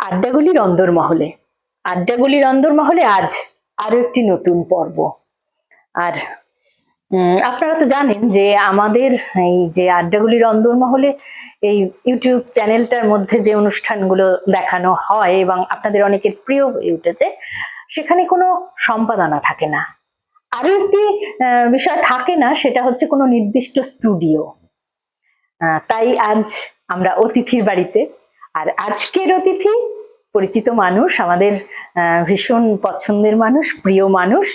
আড্ডাগুলির অন্দরমহলে। আড্ডাগুলির অন্দরমহলে আজ আরও একটি নতুন পর্ব। আর আপনারা তো জানেন যে আমাদের এই যে আড্ডাগুলির অন্দরমহলে এই ইউটিউব চ্যানেলটার মধ্যে যে অনুষ্ঠানগুলো দেখানো হয় এবং আপনাদের অনেকের প্রিয় হয়ে উঠেছে, সেখানে কোনো সম্পাদনা থাকে না। আরও একটি বিষয় থাকে না, সেটা হচ্ছে কোনো নির্দিষ্ট স্টুডিও। তাই আজ আমরা অতিথির বাড়িতে আর আজকের অতিথি পরিচিত মানুষ, আমাদের ভীষণ পছন্দের মানুষ, প্রিয় মানুষ,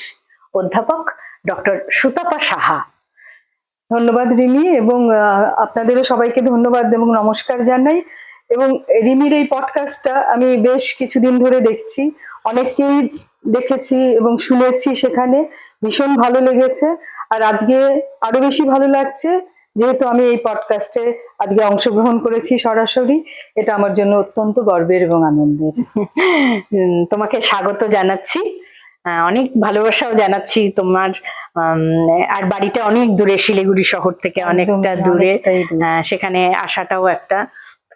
অধ্যাপক ডক্টর সুতাপা সাহা। ধন্যবাদ রিমি এবং আপনাদেরও সবাইকে ধন্যবাদ এবং নমস্কার জানাই। এবং রিমির এই পডকাস্টটা আমি বেশ কিছুদিন ধরে দেখছি, অনেককেই দেখেছি এবং শুনেছি সেখানে, ভীষণ ভালো লেগেছে। আর আজকে আরও বেশি ভালো লাগছে যেহেতু আমি এই পডকাস্টে আজকে অংশগ্রহণ করেছি সরাসরি এটা আমার জন্য অত্যন্ত গর্বের এবং আনন্দের। তোমাকে স্বাগত জানাচ্ছি। অনেক ভালোবাসাও জানাচ্ছি তোমার আর বাড়িটা অনেক দূরে শিলিগুড়ি শহর থেকে অনেকটা দূরে। সেখানে আসাটাও একটা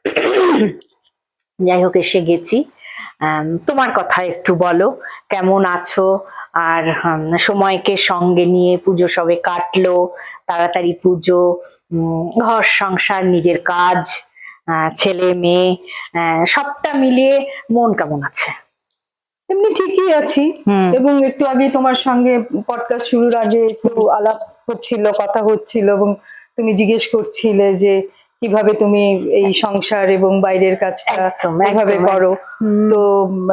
যাই হোক এসে গেছি। তোমার কথা একটু বলো কেমন আছো? আর সময়কে সঙ্গে নিয়ে পুজো সবে কাটলো তাড়াতাড়ি পুজো ঘর সংসার নিজের কাজ আহ, ছেলে মেয়ে আহ, সবটা মিলিয়ে মন কেমন আছে এমনি ঠিকই আছি। এবং একটু আগে তোমার সঙ্গে পডকাস্ট শুরুর আগে একটু আলাপ হচ্ছিল কথা হচ্ছিল এবং তুমি জিজ্ঞেস করছিলে যে কীভাবে তুমি এই সংসার এবং বাইরের কাজটা কীভাবে করো? তো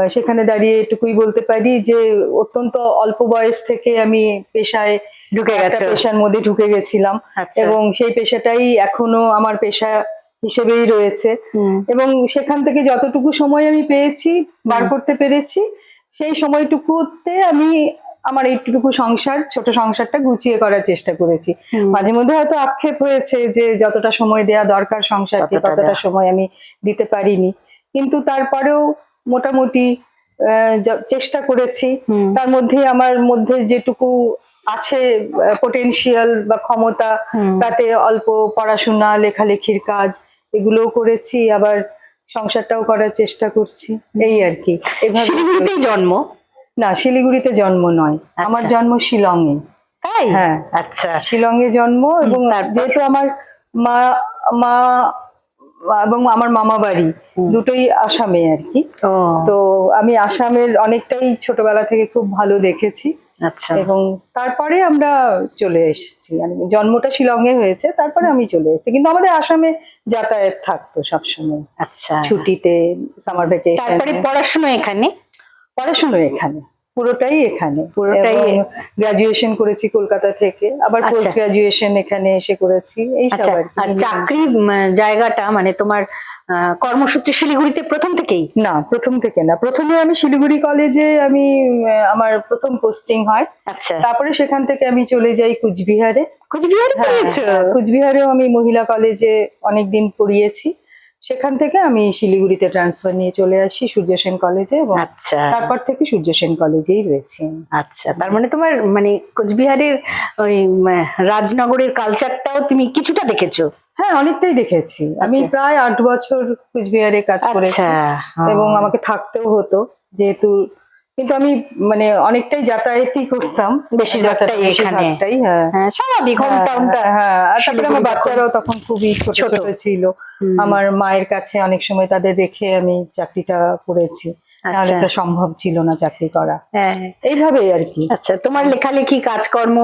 সেখানে দাঁড়িয়ে এটুকুই বলতে পারি যে অত্যন্ত অল্প বয়স থেকে আমি পেশায় ঢুকে গেছো। পেশার মধ্যে ঢুকে গেছিলাম আচ্ছা। এবং সেই পেশাটাই এখনও আমার পেশা হিসেবেই রয়েছে। এবং সেখান থেকে যতটুকু সময় আমি পেয়েছি বার করতে পেরেছি সেই সময়টুকুতে আমি আমার এইটুকু সংসার ছোট সংসারটা গুছিয়ে করার চেষ্টা করেছি। মাঝে মধ্যে হয়তো আক্ষেপ হয়েছে যে যতটা সময় দেয়া দরকার সংসারকে ততটা সময় আমি দিতে পারিনি। কিন্তু তারপরেও মোটামুটি চেষ্টা করেছি। তার মধ্যে আমার মধ্যে যেটুকু আছে পটেনশিয়াল বা ক্ষমতা তাতে অল্প পড়াশোনা লেখালেখির কাজ এগুলোও করেছি। আবার সংসারটাও করার চেষ্টা করছি। এই আর কি। জন্ম। না শিলিগুড়িতে জন্ম নয়। আমার আচ্ছা। জন্ম শিলংয়ে। তাই? হ্যাঁ। আচ্ছা। শিলংয়ে জন্ম এবং যেহেতু আমার মা মা এবং আমার মামা বাড়ি দুটোই আসামে আর কি। তো আমি আসামের অনেকটাই ছোটবেলা থেকে খুব ভালো দেখেছি। আচ্ছা। এবং তারপরে আমরা চলে এসেছি। মানে জন্মটা শিলংয়ে হয়েছে তারপরে আমি চলে এসেছি। কিন্তু আমাদের আসামে যাতায়াত থাকতো সবসময়। আচ্ছা। ছুটিতে সামার ভ্যাকেশন তারপরে পড়াশোনা এখানে? পড়াশুনো এখানে পুরোটাই এখানে। পুরোটাই গ্রাজুয়েশন করেছি কলকাতা থেকে আবার আচ্ছা। পোস্ট গ্রাজুয়েশন এখানে এসে করেছি এই সব আচ্ছা আর। চাকরি জায়গাটা মানে তোমার কর্মসূচি শিলিগুড়িতে প্রথম থেকেই? না প্রথম থেকে না। প্রথমে আমি শিলিগুড়ি কলেজে আমি আমার প্রথম পোস্টিং হয়। আচ্ছা। তারপরে সেখান থেকে আমি চলে যাই কুচবিহারে। কুচবিহারে হ্যাঁ, কুচবিহারেও আমি মহিলা কলেজে অনেকদিন পড়িয়েছি। সেখান থেকে আমি শিলিগুড়িতে ট্রান্সফার নিয়ে চলে আসি সূর্যসেন কলেজে এবং আচ্ছা। তারপর থেকে সূর্যসেন কলেজেই রয়েছি আচ্ছা তার মানে তোমার মানে কোচবিহারের ওই রাজনগরের কালচারটাও তুমি কিছুটা দেখেছ? হ্যাঁ অনেকটাই দেখেছি। আমি আচ্ছা। প্রায় আট বছর কোচবিহারে কাজ করেছি আচ্ছা এবং আমাকে থাকতেও হতো যেহেতু কিন্তু আমি মানে অনেকটাই যাতায়াতই করতাম। বেশিরভাগটাই এখানে। হ্যাঁ। হ্যাঁ স্বাভাবিক হোম হ্যাঁ, হ্যাঁ। আর তারপরে আমার বাচ্চারাও তখন খুবই। ছোট ছিল। আমার মায়ের কাছে অনেক সময় তাদের রেখে আমি চাকরিটা করেছি। নাহলে আচ্ছা। তো সম্ভব ছিল না চাকরি করা। হ্যাঁ। এইভাবেই আর কি। আচ্ছা তোমার লেখালেখি কাজকর্ম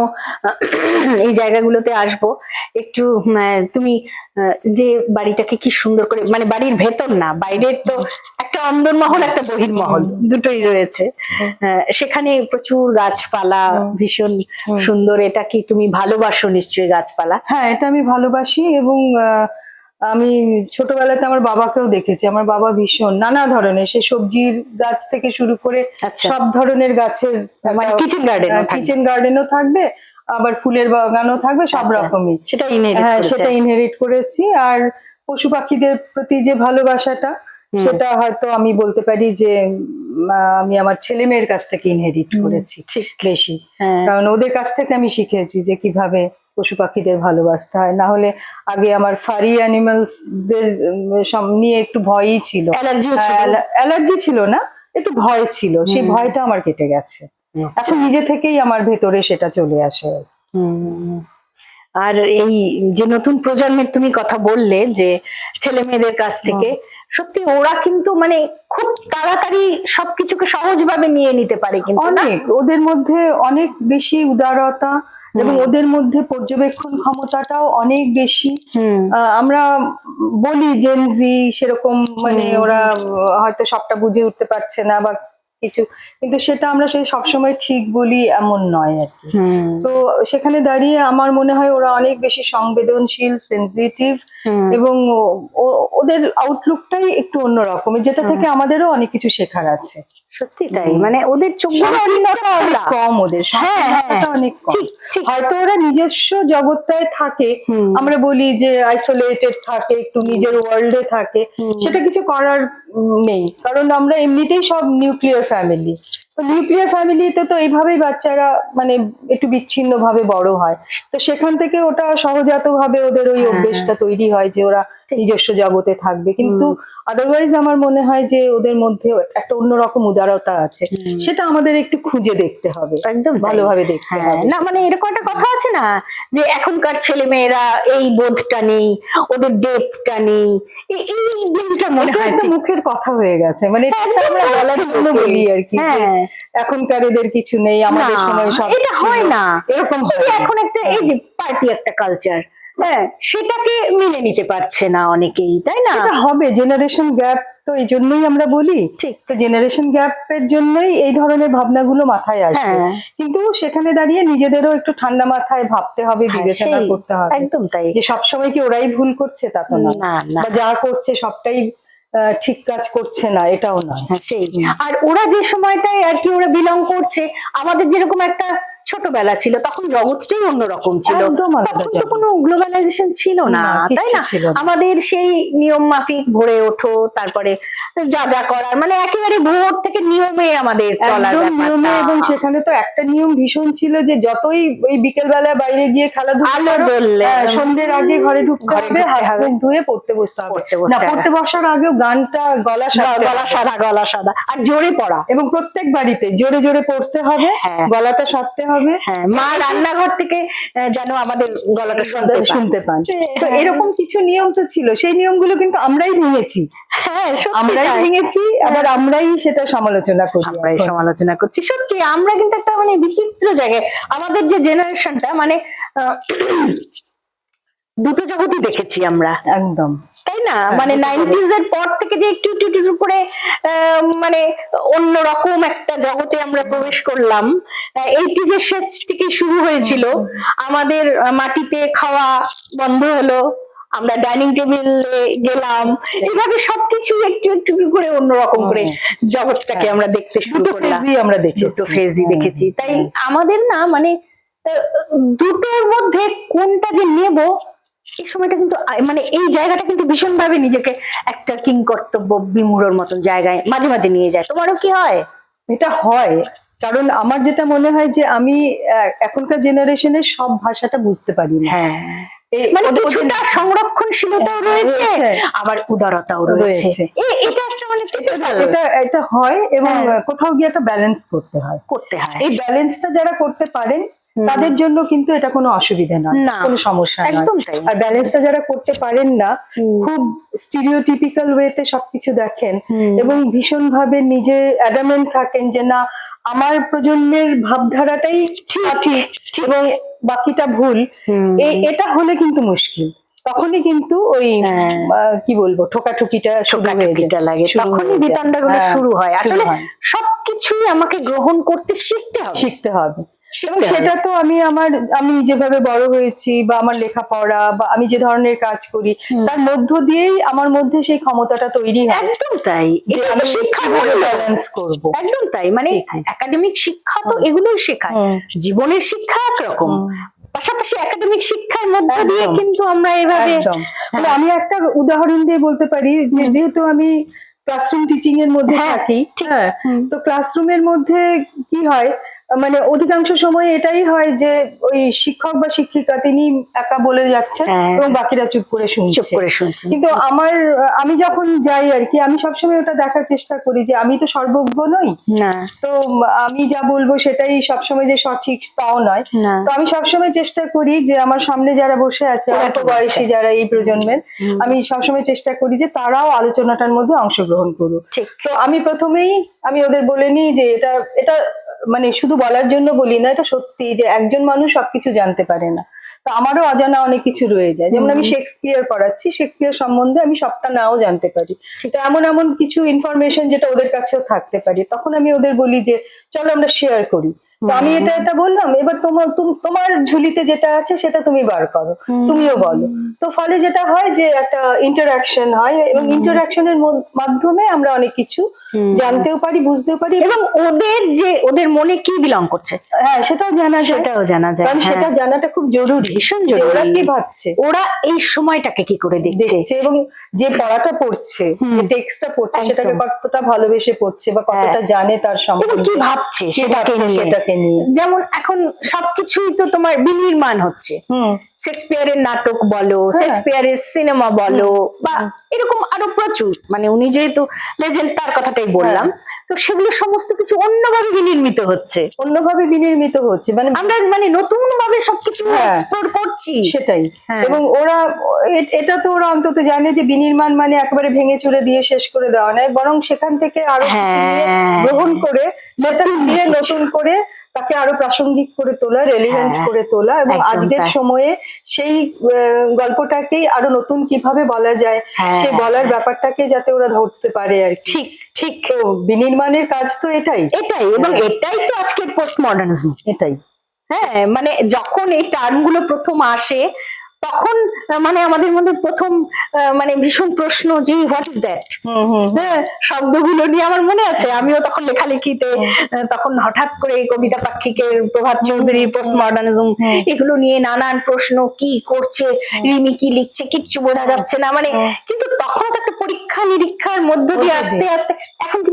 এই জায়গাগুলোতে আসব। একটু আহ, তুমি যে বাড়িটাকে কি সুন্দর করে মানে বাড়ির ভেতর না বাইরের তো একটা অন্দরমহল একটা বহির্মহল দুটোই রয়েছে। সেখানে প্রচুর গাছপালা ভীষণ সুন্দর। এটা কি তুমি ভালোবাসো নিশ্চয়ই গাছপালা? হ্যাঁ এটা আমি ভালোবাসি এবং আহ, আমি ছোটবেলাতে আমার বাবাকেও দেখেছি। আমার বাবা ভীষণ নানা ধরনের সে সবজির গাছ থেকে শুরু করে আচ্ছা। সব ধরনের গাছের মানে কিচেন গার্ডেন কিচেন গার্ডেনও থাকবে। আবার ফুলের বাগানও থাকবে সব আচ্ছা, রকমই। সেটা হ্যাঁ সেটা ইনহেরিট করেছি। আর পশু পাখিদের প্রতি যে ভালোবাসাটা সেটা হয়তো আমি বলতে পারি যে আমি আমার ছেলে মেয়ের কাছ থেকে ইনহেরিট করেছি ঠিক। বেশি। হ্যাঁ। কারণ ওদের কাছ থেকে আমি শিখেছি যে কীভাবে পশু পাখিদের ভালোবাসতে হয়। না হলে আগে আমার ফারি অ্যানিমালসদের নিয়ে একটু ভয়ই ছিল। অ্যালার্জি ছিল? না একটু ভয় ছিল। সেই ভয়টা আমার কেটে গেছে। আচ্ছা। এখন নিজে থেকেই আমার ভেতরে সেটা চলে আসে। আর এই যে নতুন প্রজন্মের তুমি কথা বললে যে ছেলে মেয়েদের কাছ থেকে সত্যি ওরা কিন্তু মানে খুব তাড়াতাড়ি সবকিছুকে সহজভাবে নিয়ে নিতে পারে কিন্তু অনেক। ওদের মধ্যে অনেক বেশি উদারতা এবং ওদের মধ্যে পর্যবেক্ষণ ক্ষমতাটাও অনেক বেশি। আহ, আমরা বলি জেনজি সেরকম মানে ওরা হয়তো সবটা বুঝে উঠতে পারছে না বা কিছু। কিন্তু সেটা আমরা সেই সবসময় ঠিক বলি এমন নয় আর কি। তো সেখানে দাঁড়িয়ে আমার মনে হয় ওরা অনেক বেশি সংবেদনশীল সেন্সিটিভ এবং ওদের আউটলুকটাই একটু অন্যরকম। যেটা থেকে আমাদেরও অনেক কিছু শেখার আছে। সত্যি তাই। মানে ওদের চোখ কম ওদের হ্যাঁ, সংকীর্ণতাটা অনেক কম। হয়তো ওরা নিজস্ব জগৎটায় থাকে। আমরা বলি যে আইসোলেটেড থাকে একটু নিজের ওয়ার্ল্ডে থাকে। সেটা কিছু করার নেই। কারণ আমরা এমনিতেই সব নিউক্লিয়ার ফ্যামিলি তো নিউক্লিয়ার ফ্যামিলিতে তো এইভাবেই বাচ্চারা মানে একটু বিচ্ছিন্ন ভাবে বড় হয়। তো সেখান থেকে ওটা সহজাত ভাবে ওদের ওই হ্যাঁ, অভ্যেসটা তৈরি হয় যে ওরা নিজস্ব জগতে থাকবে। কিন্তু আদারওয়াইজ আমার মনে হয় যে ওদের মধ্যে একটা অন্যরকম উদারতা আছে। সেটা আমাদের একটু খুঁজে দেখতে হবে। একদম ভালোভাবে দেখতে হ্যাঁ হবে। না মানে এরকম একটা কথা আছে না যে এখনকার ছেলে মেয়েরা এই বোধটা নেই ওদের ডেপটা নেই। এই জিনিসটা মনে হয় একটা মুখের কথা হয়ে গেছে। মানে আমরা বলার জন্য বলি আর কি হ্যাঁ। এখনকার এদের কিছু নেই আমাদের সময় সব এটা হয় না। এরকম হয়। এখন একটা এই যে পার্টি একটা কালচার হ্যাঁ সেটাকে মেনে নিতে পারছে না অনেকেই তাই না? হবে জেনারেশন গ্যাপ তো এই জন্যই আমরা বলি। ঠিক। তো জেনারেশন গ্যাপের জন্যই এই ধরনের ভাবনাগুলো মাথায় আসবে। হ্যাঁ। কিন্তু সেখানে দাঁড়িয়ে নিজেদেরও একটু ঠান্ডা মাথায় ভাবতে হবে হ্যাঁ, বিবেচনা করতে হবে। একদম তাই। যে সবসময় কি ওরাই ভুল করছে তা তো না। না না। বা যা করছে সবটাই ঠিক কাজ করছে না এটাও নয় হ্যাঁ, সেই। আর ওরা যে সময়টায় আর কি ওরা বিলং করছে আমাদের যেরকম একটা ছোটবেলা ছিল তখন জগৎটাই অন্যরকম ছিল। তখন তো কোনো গ্লোবালাইজেশন ছিল না তাই না? আমাদের সেই নিয়ম মাফিক ভরে ওঠো তারপরে যা যা করার মানে একেবারে ভোর থেকে নিয়মে আমাদের চলার নিয়মে এবং সেখানে তো একটা নিয়ম ভীষণ ছিল যে যতই ওই বিকেল বেলা বাইরে গিয়ে খেলাধুলা আলো জ্বললে। হ্যাঁ, সন্ধ্যের আগে ঘরে ঢুকতে হবে হাত মুখ ধুয়ে পড়তে বসতে হবে। পড়তে না পড়তে বসার আগেও গানটা গলা সারতে গলা সাদা গলা সাদা। আর জোরে পড়া। এবং প্রত্যেক বাড়িতে জোরে জোরে পড়তে হবে হ্যাঁ। গলাটা সারতে হবে। হ্যাঁ মা রান্নাঘর থেকে যেন আমাদের গলাটা শুনতে পান। তো হ্যাঁ। এরকম কিছু নিয়ম তো ছিল। সেই নিয়মগুলো কিন্তু আমরাই ভেঙেছি। হ্যাঁ আমরাই ভেঙেছি আবার আমরাই সেটা সমালোচনা করি আমরাই সমালোচনা করছি। সত্যি আমরা কিন্তু একটা মানে বিচিত্র জায়গায় আমাদের যে জেনারেশনটা মানে আহ, দুটো জগতই দেখেছি আমরা। একদম। তাই না? হ্যাঁ, মানে নাইনটিজ এর পর থেকে যে একটু একটু একটু করে মানে অন্যরকম একটা জগতে আমরা প্রবেশ করলাম। এইটিজ এর শেষ থেকে শুরু হয়েছিল। আমাদের মাটিতে খাওয়া বন্ধ হলো। আমরা ডাইনিং টেবিলে গেলাম। এভাবে সবকিছু একটু একটু করে অন্যরকম করে জগৎটাকে আমরা দেখতে শুরু করলাম। আমরা দেখেছি। দেখেছি। তাই আমাদের না মানে দুটোর মধ্যে কোনটা যে নেব এই সময়টা কিন্তু মানে এই জায়গাটা কিন্তু ভীষণ ভাবে নিজেকে একটা কিং কর্তব্য বিমূঢ়র মতন জায়গায় মাঝে মাঝে নিয়ে যায়। তোমারও কি হয়? এটা হয়। কারণ আমার যেটা মনে হয় যে আমি এখনকার জেনারেশনের সব ভাষাটা বুঝতে পারি না। হ্যাঁ। মানে কিছুটা সংরক্ষণশীলতাও রয়েছে রয়েছে। আবার উদারতাও রয়েছে। এটা একটা মানে এটা এটা হয় এবং হ্যাঁ। কোথাও গিয়ে একটা ব্যালেন্স করতে হয়। করতে হয়। এই ব্যালেন্সটা যারা করতে পারেন। তাদের জন্য কিন্তু এটা কোনো অসুবিধা নয় না। কোনো সমস্যা একদম তাই। আর ব্যালেন্সটা যারা করতে পারেন না খুব স্টিরিওটিপিক্যাল ওয়েতে সবকিছু দেখেন এবং ভীষণ ভাবে নিজে অ্যাডামেন্ট থাকেন যে না আমার প্রজন্মের ভাবধারাটাই ঠিক এবং বাকিটা ভুল। এটা হলে কিন্তু মুশকিল। তখনই কিন্তু ওই হ্যাঁ। কি বলব ঠোকাঠুকিটা ঠোকাঠুকিটা লাগে। শুরু তখনই হয়ে যায়। বিতণ্ডাগুলো হ্যাঁ, শুরু হয়। আসলে সবকিছুই আমাকে গ্রহণ করতে শিখতে হবে। শিখতে হবে। সেটা তো আমি আমার আমি যেভাবে বড় হয়েছি বা আমার লেখাপড়া বা আমি যে ধরনের কাজ করি তার মধ্য দিয়েই আমার মধ্যে সেই ক্ষমতাটা তৈরি হয় একদম তাই। আমি শিক্ষা ব্যালেন্স করব। একদম তাই। মানে একাডেমিক শিক্ষা তো এগুলোই শেখায়। জীবনের শিক্ষা একরকম পাশাপাশি একাডেমিক শিক্ষার মধ্য দিয়ে কিন্তু আমরা এভাবে একদম। মানে আমি একটা উদাহরণ দিয়ে বলতে পারি যে যেহেতু আমি ক্লাসরুম টিচিং এর মধ্যে হ্যাঁ, থাকি। হ্যাঁ। তো ক্লাসরুমের মধ্যে কি হয় মানে অধিকাংশ সময় এটাই হয় যে ওই শিক্ষক বা শিক্ষিকা তিনি একা বলে যাচ্ছেন হ্যাঁ। এবং বাকিরা চুপ করে শুনছে। চুপ করে শুনছি। কিন্তু আমার আমি যখন যাই আর কি আমি সবসময় ওটা দেখার চেষ্টা করি যে আমি তো সর্বজ্ঞ নই। না। তো আমি যা বলব সেটাই সবসময় যে সঠিক তাও নয়। তো আমি সবসময় চেষ্টা করি যে আমার সামনে যারা বসে আছে অল্প বয়সী যারা এই প্রজন্মের আমি সবসময় চেষ্টা করি যে তারাও আলোচনাটার মধ্যে অংশগ্রহণ করুক। ঠিক। তো আমি প্রথমেই আমি ওদের বলে নিই যে এটা এটা মানে শুধু বলার জন্য বলি না এটা সত্যি যে একজন মানুষ সবকিছু জানতে পারে না। তো আমারও অজানা অনেক কিছু রয়ে যায়। যেমন আমি শেক্সপিয়ার পড়াচ্ছি শেক্সপিয়ার সম্বন্ধে আমি সবটা নাও জানতে পারি। তো এমন এমন কিছু ইনফরমেশন যেটা ওদের কাছেও থাকতে পারে। তখন আমি ওদের বলি যে চলো আমরা শেয়ার করি। তো আমি এটা এটা বললাম এবার তোমার তোমার ঝুলিতে যেটা আছে সেটা তুমি বার করো তুমিও বলো। তো ফলে যেটা হয় যে একটা ইন্টারাকশন হয় এবং ইন্টারাকশনের মাধ্যমে আমরা অনেক কিছু জানতেও পারি বুঝতেও পারি এবং ওদের যে ওদের মনে কি বিলং করছে? হ্যাঁ সেটাও জানা যায়। সেটাও জানা যায় কারণ হ্যাঁ। সেটা জানাটা খুব জরুরি ভীষণ যে ওরা জরুরি। কি ভাবছে। ওরা এই সময়টাকে কি করে দেখছে এবং যে পড়াটা পড়ছে। যে টেক্সটটা পড়ছে সেটাকে কতটা ভালোবেসে পড়ছে বা কতটা হ্যাঁ। জানে তার সম্পর্কে কি ভাবছে সেটাকে নিয়ে। সেটাকে নিয়ে। যেমন এখন সবকিছুই তো তোমার বিনির্মাণ হচ্ছে। শেক্সপিয়ারের নাটক বলো হ্যাঁ। শেক্সপিয়ারের সিনেমা বলো বা এরকম আরও প্রচুর। মানে উনি যেহেতু লেজেন্ড তার কথাটাই বললাম। হ্যাঁ। তো সেগুলো সমস্ত কিছু অন্যভাবে বিনির্মিত হচ্ছে অন্যভাবে বিনির্মিত হচ্ছে মানে আমরা মানে নতুন ভাবে সবকিছু হ্যাঁ। এক্সপ্লোর করছি সেটাই হ্যাঁ। এবং ওরা এটা তো ওরা অন্তত জানে যে বিনির্মাণ মানে একেবারে ভেঙে চুরে দিয়ে শেষ করে দেওয়া নয় বরং সেখান থেকে আরও হ্যাঁ। গ্রহণ করে সেটা নতুন দিয়ে নতুন করে তাকে আরও প্রাসঙ্গিক করে তোলা রেলিভেন্ট হ্যাঁ, করে তোলা এবং আজকের সময়ে সেই গল্পটাকেই আরও নতুন কীভাবে বলা যায় হ্যাঁ, সেই হ্যাঁ, বলার। ব্যাপারটাকে যাতে ওরা ধরতে পারে আর কি। ঠিক ঠিক। তো বিনির্মাণের কাজ তো এটাই। এটাই এবং। এটাই তো আজকের পোস্ট মডার্নিজম এটাই। হ্যাঁ মানে যখন এই টার্মগুলো প্রথম আসে তখন মানে আমাদের মধ্যে প্রথম মানে ভীষণ প্রশ্ন যে হোয়াট ইজ দ্যাট হ্যাঁ শব্দগুলো নিয়ে আমার মনে আছে। আমিও তখন লেখালেখিতে তখন হঠাৎ করে কবিতা পাক্ষিকের প্রভাত চৌধুরী পোস্ট মডার্নিজম এগুলো নিয়ে নানান প্রশ্ন কি করছে? রিমি কি লিখছে? কিচ্ছু বোঝা যাচ্ছে না। মানে কিন্তু তখন তো একটা পরীক্ষা নিরীক্ষার মধ্য দিয়ে। আস্তে আস্তে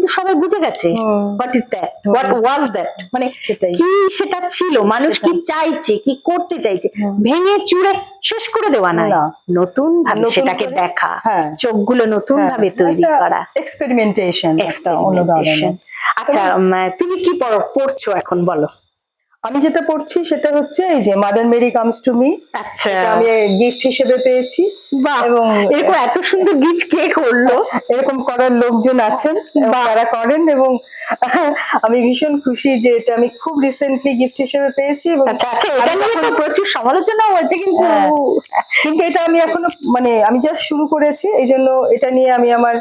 কিন্তু সবাই বুঝে গেছে what is that what was that মানে কি সেটা ছিল? মানুষ কি চাইছে? কি করতে চাইছে? ভেঙে চুড়ে শেষ করে দেওয়া নয় না। নতুন ভাবে সেটাকে দেখা। হ্যাঁ। চোখগুলো নতুন ভাবে তৈরি করা। এক্সপেরিমেন্টেশন আচ্ছা তুমি কি পড়ো- পড়ছো এখন? বলো। আমি যেটা পড়ছি সেটা হচ্ছে এই যে Mother Mary comes to me আচ্ছা। আমি গিফট হিসেবে পেয়েছি। এবং এরকম এত সুন্দর গিফট কে করল। এরকম করার লোকজন আছেন তারা করেন এবং আমি ভীষণ খুশি যে এটা আমি খুব রিসেন্টলি গিফট হিসেবে পেয়েছি এবং আচ্ছা আচ্ছা এটা নিয়ে তো প্রচুর সমালোচনা হয়েছে কিন্তু। হ্যাঁ। কিন্তু এটা আমি এখনও মানে আমি জাস্ট শুরু করেছি এই জন্য এটা নিয়ে আমি আমার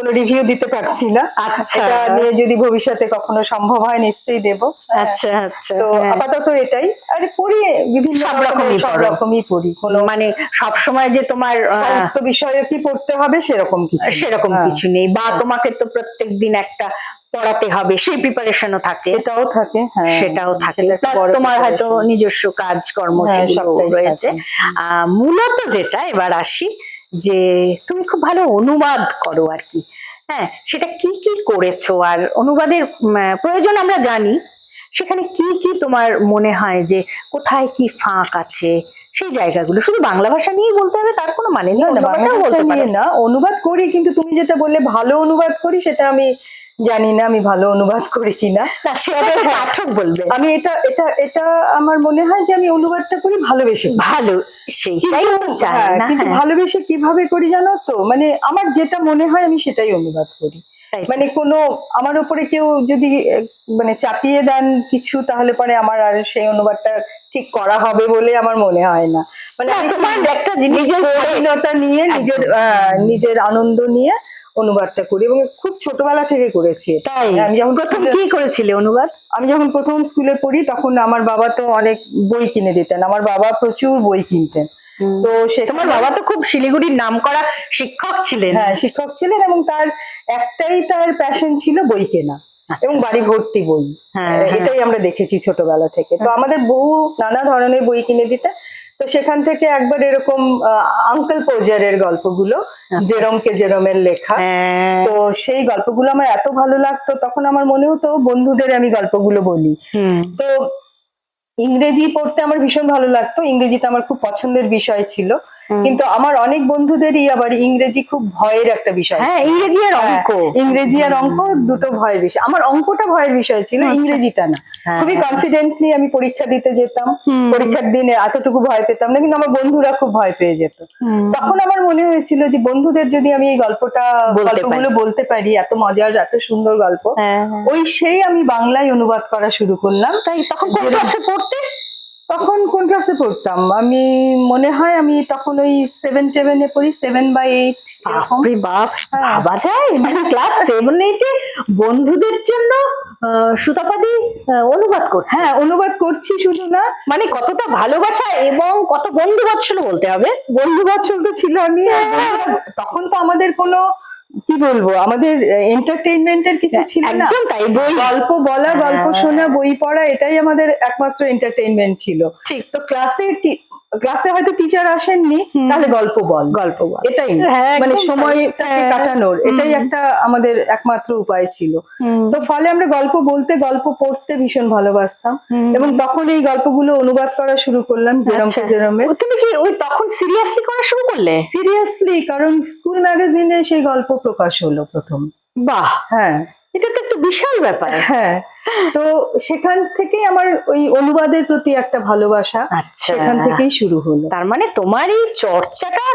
কোনো রিভিউ দিতে পারছি না। আচ্ছা। নিয়ে যদি ভবিষ্যতে কখনো সম্ভব হয় নিশ্চয়ই দেব। আচ্ছা আচ্ছা তো হ্যাঁ। আপাতত এটাই। আর পড়ি বিভিন্ন সব রকমই সব রকমই পড়ি। কোনো মানে সব সময় যে তোমার সাহিত্য বিষয়ে কি পড়তে হবে সেরকম কিছু সেরকম হ্যাঁ, কিছু নেই। বা তোমাকে তো প্রত্যেক দিন একটা পড়াতে হবে সেই প্রিপারেশনও থাকে। সেটাও থাকে হ্যাঁ। সেটাও থাকে। তোমার হয়তো নিজস্ব কাজকর্ম হ্যাঁ, সেগুলো রয়েছে। আহ, মূলত যেটা এবার আসি। যে তুমি খুব ভালো অনুবাদ করো আর কি। হ্যাঁ সেটা কি কি করেছ? আর অনুবাদের প্রয়োজন আমরা জানি। সেখানে কি কি তোমার মনে হয় যে কোথায় কি ফাঁক আছে? সেই জায়গাগুলো। শুধু বাংলা ভাষা নিয়েই বলতে হবে তার কোনো মানে নেই। না, অনুবাদ করি কিন্তু তুমি যেটা বললে ভালো অনুবাদ করি সেটা আমি জানি না আমি ভালো অনুবাদ করি কিনা। হ্যাঁ। পাঠক বলবে। আমি এটা এটা এটা আমার মনে হয় যে আমি অনুবাদটা করি ভালোবেসে ভালো সেইটাই কিন্তু হ্যাঁ, হ্যাঁ। ভালোবেসে কীভাবে করি জানো তো? মানে আমার যেটা মনে হয় আমি সেটাই অনুবাদ করি। মানে কোনো আমার উপরে কেউ যদি মানে চাপিয়ে দেন কিছু তাহলে পরে আমার আর সেই অনুবাদটা ঠিক করা হবে বলে আমার মনে হয় না। মানে একটা জিনিস নিজের নিয়ে নিজের আহ, নিজের আনন্দ নিয়ে অনুবাদটা করি এবং খুব ছোটবেলা থেকে করেছি তাই? আমি যখন প্রথম কি করেছিলে অনুবাদ? আমি যখন প্রথম স্কুলে পড়ি তখন আমার বাবা তো অনেক বই কিনে দিতেন। আমার বাবা প্রচুর বই কিনতেন। তো সে তোমার বাবা তো খুব শিলিগুড়ির নাম করা শিক্ষক ছিলেন। হ্যাঁ শিক্ষক ছিলেন এবং তার একটাই তার প্যাশন ছিল বই কেনা আচ্ছা। এবং বাড়ি ভর্তি বই। হ্যাঁ, হ্যাঁ। এটাই আমরা দেখেছি ছোটবেলা থেকে। তো আমাদের বহু নানা ধরনের বই কিনে দিতে তো সেখান থেকে একবার এরকম আঙ্কেল পোজারের গল্পগুলো জেরম কে জেরমের লেখা। হ্যাঁ। তো সেই গল্পগুলো আমার এত ভালো লাগতো তখন আমার মনে হতো বন্ধুদের আমি গল্পগুলো বলি। তো ইংরেজি পড়তে আমার ভীষণ ভালো লাগতো। ইংরেজিটা আমার খুব পছন্দের বিষয় ছিল। কিন্তু আমার অনেক বন্ধুদেরই আবার ইংরেজি খুব ভয়ের একটা বিষয় হ্যাঁ ইংরেজি আর হ্যাঁ, অঙ্ক। ইংরেজি আর অঙ্ক দুটো ভয়ের বিষয়। আমার অঙ্কটা ভয়ের বিষয় ছিল আচ্ছা। ইংরেজিটা না। হ্যাঁ, খুবই হ্যাঁ। কনফিডেন্টলি আমি পরীক্ষা দিতে যেতাম। পরীক্ষার দিনে এতটুকু ভয় পেতাম না কিন্তু আমার বন্ধুরা খুব ভয় পেয়ে যেত। তখন আমার মনে হয়েছিল যে বন্ধুদের যদি আমি এই গল্পটা গল্পগুলো বলতে পারি এত মজার এত সুন্দর গল্প হ্যাঁ, হ্যাঁ। ওই সেই আমি বাংলায় অনুবাদ করা শুরু করলাম। তাই? তখন পড়তে? তখন কোন ক্লাসে পড়তাম? আমি মনে হয় আমি তখন ওই সেভেন টেভেনে পড়ি সেভেন বাই এইট বাপরে বাপ হ্যাঁ। ভাবা যায়? ক্লাস সেভেন এইটে বন্ধুদের জন্য সুতাপাদি অনুবাদ করছে। হ্যাঁ অনুবাদ করছি শুধু না। মানে কতটা ভালোবাসা এবং কত বন্ধু বৎসল বলতে হবে? বন্ধু বাৎসল তো ছিল আমি তখন তো আমাদের কোনো কি বলব? আমাদের এন্টারটেইনমেন্টের কিছু ছিল না। একদম তাই বই। গল্প বলা গল্প হ্যাঁ। শোনা বই পড়া এটাই আমাদের একমাত্র এন্টারটেইনমেন্ট ছিল। ঠিক। তো ক্লাসে ক্লাসে হয়তো টিচার আসেননি তাহলে গল্প বল। গল্প বল। এটাই। হ্যাঁ, মানে। সময়টাকে হ্যাঁ। কাটানোর এটাই একটা আমাদের একমাত্র উপায় ছিল। তো ফলে আমরা গল্প বলতে গল্প পড়তে ভীষণ ভালোবাসতাম। এবং তখন এই গল্পগুলো অনুবাদ করা শুরু করলাম জেরমকে আচ্ছা। জেরমের তুমি কি ওই তখন সিরিয়াসলি করা শুরু করলে? সিরিয়াসলি কারণ স্কুল ম্যাগাজিনে সেই গল্প প্রকাশ হলো প্রথম। বাহ! হ্যাঁ। এটা তো একটা বিশাল ব্যাপার। হ্যাঁ তো সেখান থেকেই আমার ওই অনুবাদের প্রতি একটা ভালোবাসা আচ্ছা। সেখান থেকেই শুরু হলো। তার মানে তোমার এই চর্চাটা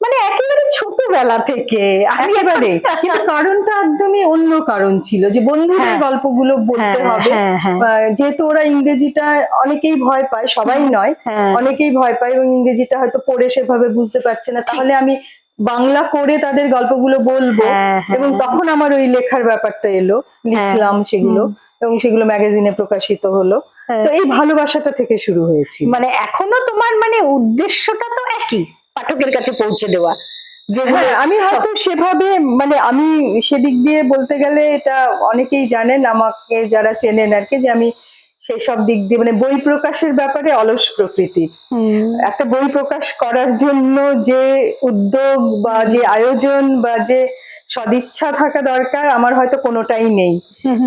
মানে একেবারে ছোটবেলা থেকে। একেবারে কিন্তু কারণটা একদমই অন্য কারণ ছিল যে বন্ধুদের হ্যাঁ। গল্পগুলো বলতে হ্যাঁ, হবে। হ্যাঁ, যেহেতু ওরা ইংরেজিটা অনেকেই ভয় পায় সবাই নয়। অনেকেই ভয় পায় এবং ইংরেজিটা হয়তো পড়ে সেভাবে বুঝতে পারছে না। তাহলে আমি বাংলা করে তাদের গল্পগুলো বলব হ্যাঁ, হ্যাঁ। এবং তখন আমার ওই লেখার ব্যাপারটা এলো লিখলাম সেগুলো এবং সেগুলো ম্যাগাজিনে প্রকাশিত হলো হ্যাঁ। তো এই ভালোবাসাটা থেকে শুরু হয়েছিল মানে এখনও তোমার মানে উদ্দেশ্যটা তো একই পাঠকের কাছে পৌঁছে দেওয়া যে হ্যাঁ আমি হয়তো সেভাবে মানে আমি সেদিক দিয়ে বলতে গেলে এটা অনেকেই জানেন আমাকে যারা চেনেন আর কি যে আমি সেই সব দিক দিয়ে মানে বই প্রকাশের ব্যাপারে অলস প্রকৃতির। একটা বই প্রকাশ করার জন্য যে উদ্যোগ বা যে আয়োজন বা যে সদিচ্ছা থাকা দরকার আমার হয়তো কোনোটাই নেই।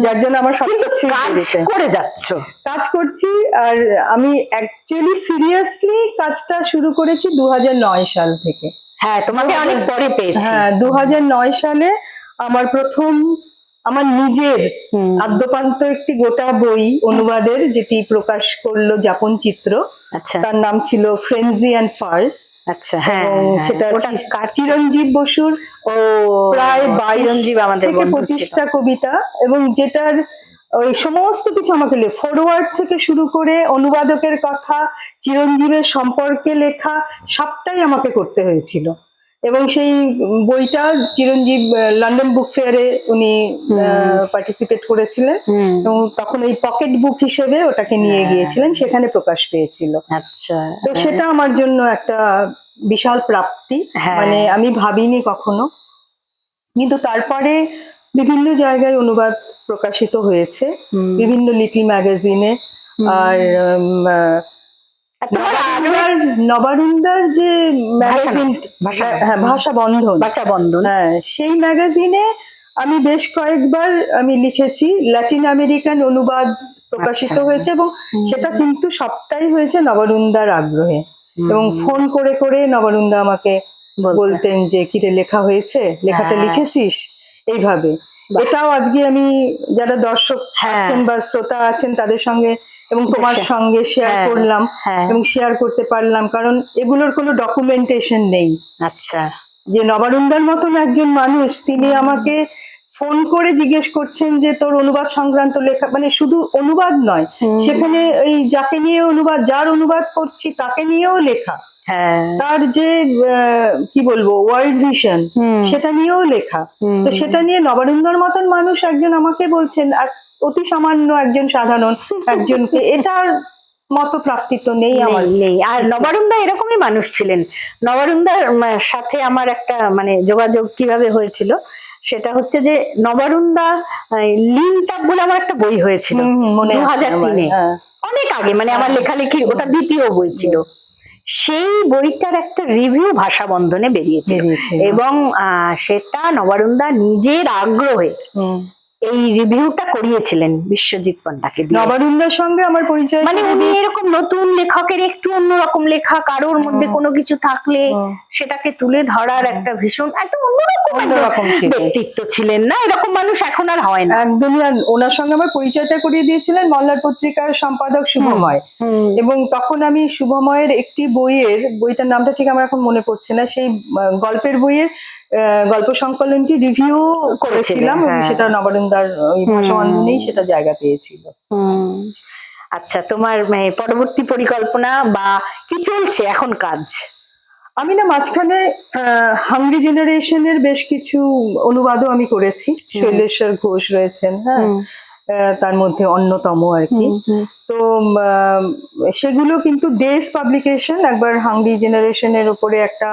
যার জন্য আমার সবকিছু কাজ করে যাচ্ছ। কাজ করছি আর আমি অ্যাকচুয়ালি সিরিয়াসলি কাজটা শুরু করেছি দু হাজার নয় সাল থেকে। হ্যাঁ তোমাকে অনেক পরে পেয়েছি। হ্যাঁ দু হাজার নয় সালে আমার প্রথম আমার নিজের। আদ্যপান্ত একটি গোটা বই অনুবাদের যেটি প্রকাশ করল যাপন চিত্র। আচ্ছা। তার নাম ছিল ফ্রেন্সি অ্যান্ড ফার্স। আচ্ছা হ্যাঁ হ্যাঁ, সেটা কার চিরঞ্জীব বসুর ও প্রায় চিরঞ্জীব আমাদের থেকে পঁচিশটা কবিতা এবং যেটার ওই সমস্ত কিছু আমাকে লেখ ফরওয়ার্ড থেকে শুরু করে অনুবাদকের কথা চিরঞ্জীবের সম্পর্কে লেখা সবটাই আমাকে করতে হয়েছিল। এবং সেই বইটা চিরঞ্জীব লন্ডন বুক ফেয়ারে উনি পার্টিসিপেট করেছিলেন। এবং তখন ওই পকেট বুক হিসেবে ওটাকে নিয়ে হ্যাঁ। গিয়েছিলেন সেখানে প্রকাশ পেয়েছিল। আচ্ছা। তো সেটা আমার জন্য একটা বিশাল প্রাপ্তি। হ্যাঁ। মানে আমি ভাবিনি কখনো। কিন্তু তারপরে বিভিন্ন জায়গায় অনুবাদ প্রকাশিত হয়েছে। বিভিন্ন লিটল ম্যাগাজিনে। আর নবারুন্দার নবারুন্দার যে ম্যাগাজিন ভাষা হ্যাঁ ভাষা বন্ধন হ্যাঁ সেই ম্যাগাজিনে আমি বেশ কয়েকবার আমি লিখেছি। ল্যাটিন আমেরিকান অনুবাদ প্রকাশিত আচ্ছা। হয়েছে এবং সেটা কিন্তু সবটাই হয়েছে নবরুন্দার আগ্রহে। এবং ফোন করে করে নবরুন্দা আমাকে বলতেন। যে কিরে লেখা হয়েছে? লেখাটা হ্যাঁ। লিখেছিস? এইভাবে। এটাও আজকে আমি যারা দর্শক হ্যাঁ। আছেন বা শ্রোতা আছেন তাদের সঙ্গে এবং তোমার সঙ্গে শেয়ার হ্যাঁ। করলাম হ্যাঁ। এবং শেয়ার করতে পারলাম কারণ এগুলোর কোনো ডকুমেন্টেশন নেই। আচ্ছা। যে নবারুন্দার মতন একজন মানুষ তিনি আমাকে ফোন করে জিজ্ঞেস করছেন যে তোর অনুবাদ সংক্রান্ত লেখা মানে শুধু অনুবাদ নয় সেখানে এই যাকে নিয়ে অনুবাদ যার অনুবাদ করছি তাকে নিয়েও লেখা। হ্যাঁ। তার যে কি বলব ওয়ার্ল্ড ভিশন সেটা নিয়েও লেখা। তো সেটা নিয়ে নবারুন্দর মতন মানুষ একজন আমাকে বলছেন অতি সামান্য একজন সাধারণ একজনকে। এটার মতো প্রাপ্তি তো নেই আমার নেই। আর নবারুন্দা এরকমই মানুষ ছিলেন। নবারুন্দার উম, সাথে আমার একটা মানে যোগাযোগ কীভাবে হয়েছিল সেটা হচ্ছে যে নবারুন্দা লিন চাপ বলে আমার একটা বই হয়েছিল। মনে দু হাজার তিনে। হ্যাঁ। অনেক আগে মানে আমার লেখালেখির ওটা দ্বিতীয় বই ছিল। সেই বইটার একটা রিভিউ ভাষা বন্ধনে বেরিয়েছে এবং আহ, সেটা নবারুন্দা নিজের আগ্রহে। এই রিভিউটা করিয়েছিলেন বিশ্বজিৎ পন্ডাকে দিয়ে। নবারুণদার সঙ্গে আমার পরিচয় মানে উনি এরকম নতুন লেখকের একটু অন্যরকম লেখা কারোর মধ্যে কোনো কিছু থাকলে সেটাকে তুলে ধরার একটা ভীষণ একদম অন্যরকম একটা অন্যরকম ছিলেন। ব্যক্তিত্ব ছিলেন না এরকম মানুষ এখন আর হয় না। একদমই আর ওনার সঙ্গে আমার পরিচয়টা করিয়ে দিয়েছিলেন মল্লার পত্রিকার সম্পাদক শুভময়। এবং তখন আমি শুভময়ের একটি বইয়ের বইটার নামটা ঠিক আমার এখন মনে পড়ছে না সেই গল্পের বইয়ের গল্প সংকলনটি রিভিউ করেছিলাম হ্যাঁ। সেটা নবারুণদার ভাষাবন্ধনেই সেটা জায়গা পেয়েছিল। আচ্ছা তোমার মানে, পরবর্তী পরিকল্পনা বা কি চলছে এখন কাজ? আমি না মাঝখানে হাংরি জেনারেশনের বেশ কিছু অনুবাদও আমি করেছি। শৈলেশ্বর ঘোষ রয়েছেন হ্যাঁ? তার মধ্যে অন্যতম আর কি। তো সেগুলো কিন্তু দেশ পাবলিকেশন একবার হাংরি জেনারেশনের উপরে একটা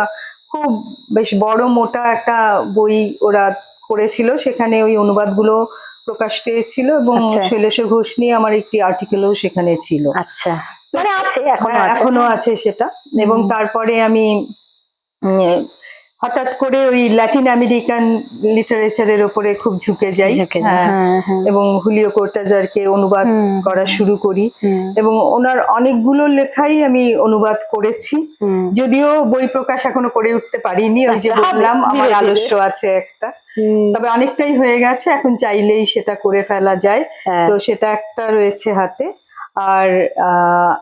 খুব বেশ বড় মোটা একটা বই ওরা করেছিল। সেখানে ওই অনুবাদগুলো প্রকাশ পেয়েছিল এবং শৈলেশ শৈলেশ্বর ঘোষ নিয়ে আমার একটি আর্টিকেলও সেখানে ছিল। আচ্ছা। মানে আছে এখনও হ্যাঁ, আছে। এখনও আছে সেটা। এবং তারপরে আমি হঠাৎ করে ওই ল্যাটিন আমেরিকান লিটারেচারের উপরে খুব ঝুঁকে যাই। হ্যাঁ, হ্যাঁ, হ্যাঁ। এবং হুলিও কোর্টাজারকে অনুবাদ করা শুরু করি। এবং ওনার অনেকগুলো লেখাই আমি অনুবাদ করেছি। যদিও বই প্রকাশ এখনও করে উঠতে পারিনি ওই যে আচ্ছা, বললাম আমার। আলস্য আছে একটা। তবে অনেকটাই হয়ে গেছে এখন চাইলেই সেটা করে ফেলা যায়। তো সেটা একটা রয়েছে হাতে। আর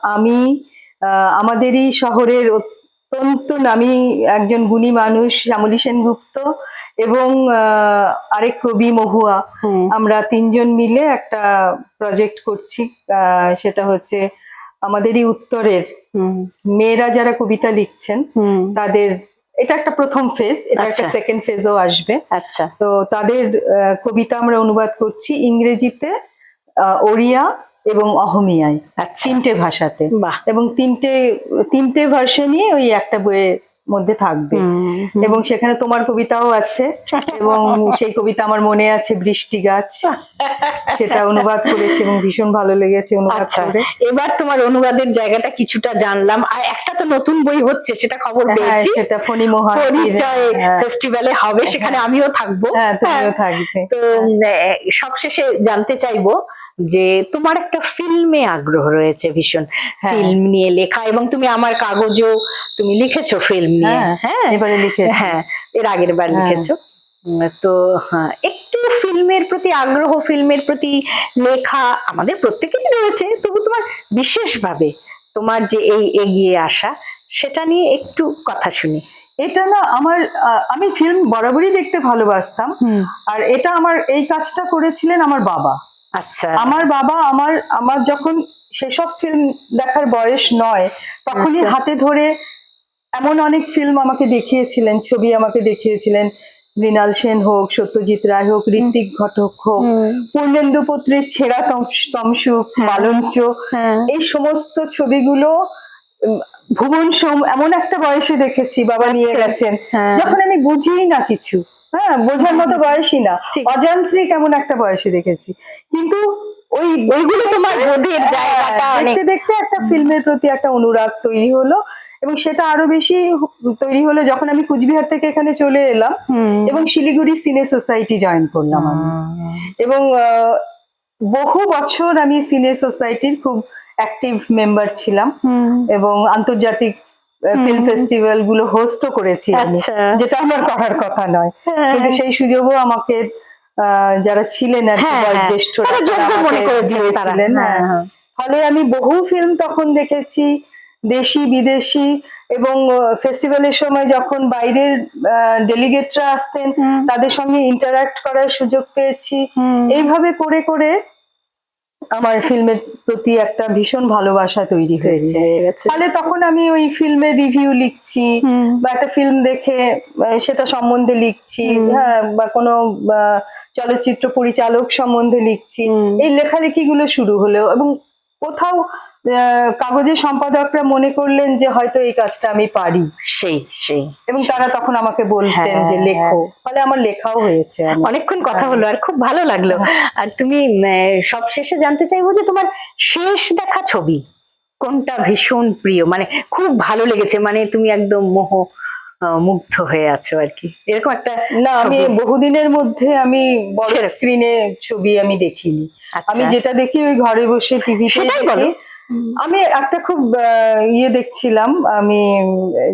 আমি আমাদেরই শহরের অত্যন্ত নামী একজন গুণী মানুষ শ্যামলী সেনগুপ্ত এবং আরেক কবি মহুয়া। আমরা তিনজন মিলে একটা প্রজেক্ট করছি সেটা হচ্ছে আমাদেরই উত্তরের মেয়েরা যারা কবিতা লিখছেন। তাদের এটা একটা প্রথম ফেজ এটা একটা আচ্ছা। সেকেন্ড ফেজও আসবে। আচ্ছা। তো তাদের কবিতা আমরা অনুবাদ করছি ইংরেজিতে আহ, ওড়িয়া এবং অহমিয়ায় তিনটে ভাষাতে। এবং তিনটে তিনটে ভার্সনই ওই একটা বইয়ের মধ্যে থাকবে। এবং সেখানে তোমার কবিতাও আছে। এবং সেই কবিতা আমার মনে আছে বৃষ্টি গাছ সেটা অনুবাদ করেছে এবং ভীষণ ভালো লেগেছে অনুবাদ আচ্ছা করে। এবার তোমার অনুবাদের জায়গাটা কিছুটা জানলাম। আর একটা তো নতুন বই হচ্ছে সেটা খবর হ্যাঁ পেয়েছি। সেটা ফণি পরিচয় ফেস্টিভ্যালে হবে সেখানে আমিও থাকব। হ্যাঁ তুমিও হ্যাঁ। থাকবে। তো সবশেষে জানতে চাইব যে তোমার একটা ফিল্মে আগ্রহ রয়েছে ভীষণ। হ্যাঁ। ফিল্ম নিয়ে লেখা এবং তুমি আমার কাগজেও তুমি লিখেছো ফিল্ম নিয়ে। হ্যাঁ, হ্যাঁ। এবারে লিখেছি হ্যাঁ। এর আগের বার হ্যাঁ। লিখেছো। তো হ্যাঁ, একটু ফিল্মের প্রতি আগ্রহ ফিল্মের প্রতি লেখা আমাদের প্রত্যেকেরই রয়েছে। তবু তোমার বিশেষভাবে তোমার যে এই এগিয়ে আসা সেটা নিয়ে একটু কথা শুনি। এটা না আমার আমি ফিল্ম বরাবরই দেখতে ভালোবাসতাম। আর এটা আমার এই কাজটা করেছিলেন আমার বাবা। আচ্ছা। আমার বাবা আমার আমার যখন সেসব ফিল্ম দেখার বয়স নয় তখনই আচ্ছা। হাতে ধরে এমন অনেক ফিল্ম আমাকে দেখিয়েছিলেন ছবি আমাকে দেখিয়েছিলেন। মৃণাল সেন হোক সত্যজিৎ রায় হোক ঋত্বিক ঘটক হোক পূর্ণেন্দু পুত্রের ছেঁড়া তম- তমসুক মালঞ্চ হ্যাঁ। এই সমস্ত ছবিগুলো ভুবন সোম এমন একটা বয়সে দেখেছি বাবা নিয়ে আচ্ছা। গেছেন হ্যাঁ। যখন আমি বুঝিই না কিছু। হ্যাঁ বোঝার মতো বয়সই না। অযান্ত্রিক এমন একটা বয়সে দেখেছি। কিন্তু ওই ওইগুলো তোমার বোধের জায়গাটা হ্যাঁ, দেখতে দেখতে একটা ফিল্মের প্রতি একটা অনুরাগ তৈরি হলো এবং সেটা আরও বেশি তৈরি হলো যখন আমি কুচবিহার থেকে এখানে চলে এলাম এবং শিলিগুড়ি সিনে সোসাইটি জয়েন করলাম আমি। এবং বহু বছর আমি সিনে সোসাইটির খুব অ্যাক্টিভ মেম্বার ছিলাম এবং আন্তর্জাতিক ফিল্ম ফেস্টিভ্যালগুলো হোস্টও করেছি আচ্ছা। যেটা আমার করার কথা নয় হ্যাঁ। কিন্তু সেই সুযোগও আমাকে যারা ছিলেন আর হ্যাঁ। হ্যাঁ। ফলে আমি বহু ফিল্ম তখন দেখেছি দেশি বিদেশি এবং ফেস্টিভ্যালের সময় যখন বাইরের ডেলিগেটরা আসতেন তাদের সঙ্গে ইন্টারাক্ট করার সুযোগ পেয়েছি এইভাবে করে করে আমার ফিল্মের প্রতি একটা ভীষণ ভালোবাসা তৈরি হয়েছে। তাহলে তখন আমি ওই ফিল্মের রিভিউ লিখছি বা একটা ফিল্ম দেখে সেটা সম্বন্ধে লিখছি হ্যাঁ বা কোনো চলচ্চিত্র পরিচালক সম্বন্ধে লিখছি। এই এই লেখালেখিগুলো শুরু হলো এবং কোথাও কাগজের সম্পাদকরা মনে করলেন যে হয়তো এই কাজটা আমি পারি। সেই সেই এবং তারা তখন আমাকে বলতেন যে হ্যাঁ। লেখো। ফলে আমার লেখাও হয়েছে অনেকক্ষণ কথা হলো আর খুব ভালো লাগল। আর তুমি সব শেষে জানতে চাইব যে তোমার শেষ দেখা ছবি কোনটা ভীষণ প্রিয়? মানে খুব ভালো লেগেছে। মানে তুমি একদম মোহ মুগ্ধ হয়ে আছো আর কি। এরকম একটা না আমি বহুদিনের মধ্যে আমি বড় স্ক্রিনে ছবি আমি দেখিনি। আচ্ছা। আমি যেটা দেখি ওই ঘরে বসে টিভিতে বলো। আমি একটা খুব ইয়ে দেখছিলাম আমি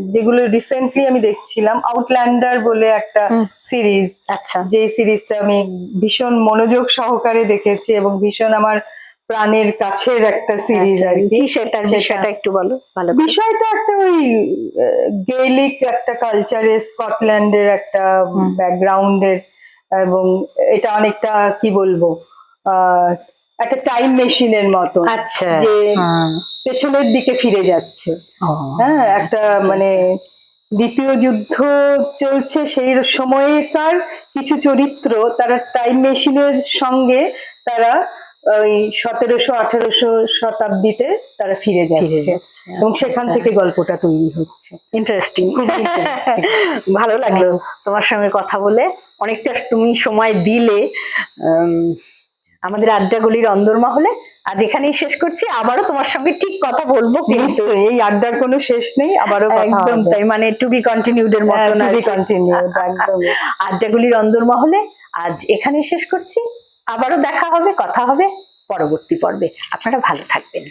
যেগুলো রিসেন্টলি আমি দেখছিলাম আউটল্যান্ডার বলে একটা সিরিজ আচ্ছা। যে সিরিজটা আমি ভীষণ মনোযোগ সহকারে দেখেছি এবং ভীষণ আমার প্রাণের কাছের একটা সিরিজ আর কি সেটার সেটা- বিষয়টা একটু বলো ভালো বিষয়টা একটা ওই গেলিক একটা কালচারে স্কটল্যান্ডের একটা। ব্যাকগ্রাউন্ডের এবং এটা অনেকটা কি বলব একটা টাইম মেশিনের মতো আচ্ছা যে পেছনের দিকে ফিরে যাচ্ছে হ্যাঁ একটা আচ্ছা, মানে আচ্ছা। দ্বিতীয় যুদ্ধ চলছে সেই সময়কার কিছু চরিত্র তারা টাইম মেশিনের সঙ্গে তারা ওই সতেরোশো আঠেরোশো শতাব্দীতে তারা ফিরে যাচ্ছে। এবং আচ্ছা, সেখান আচ্ছা। থেকে গল্পটা তৈরি হচ্ছে। ইন্টারেস্টিং ভালো লাগল তোমার সঙ্গে কথা বলে। অনেকটা তুমি সময় দিলে। আমাদের আড্ডাগুলির অন্দরমহলে আজ এখানেই শেষ করছি। আবারও তোমার সঙ্গে ঠিক কথা বলব কিন্তু। এই আড্ডার কোনো শেষ নেই আবারও একদম তাই মানে টু বি কন্টিনিউড এর মতো to be continued, একদম আড্ডাগুলির আজ এখানেই শেষ করছি। আবারও দেখা হবে কথা হবে পরবর্তী পর্বে। আপনারা ভালো থাকবেন।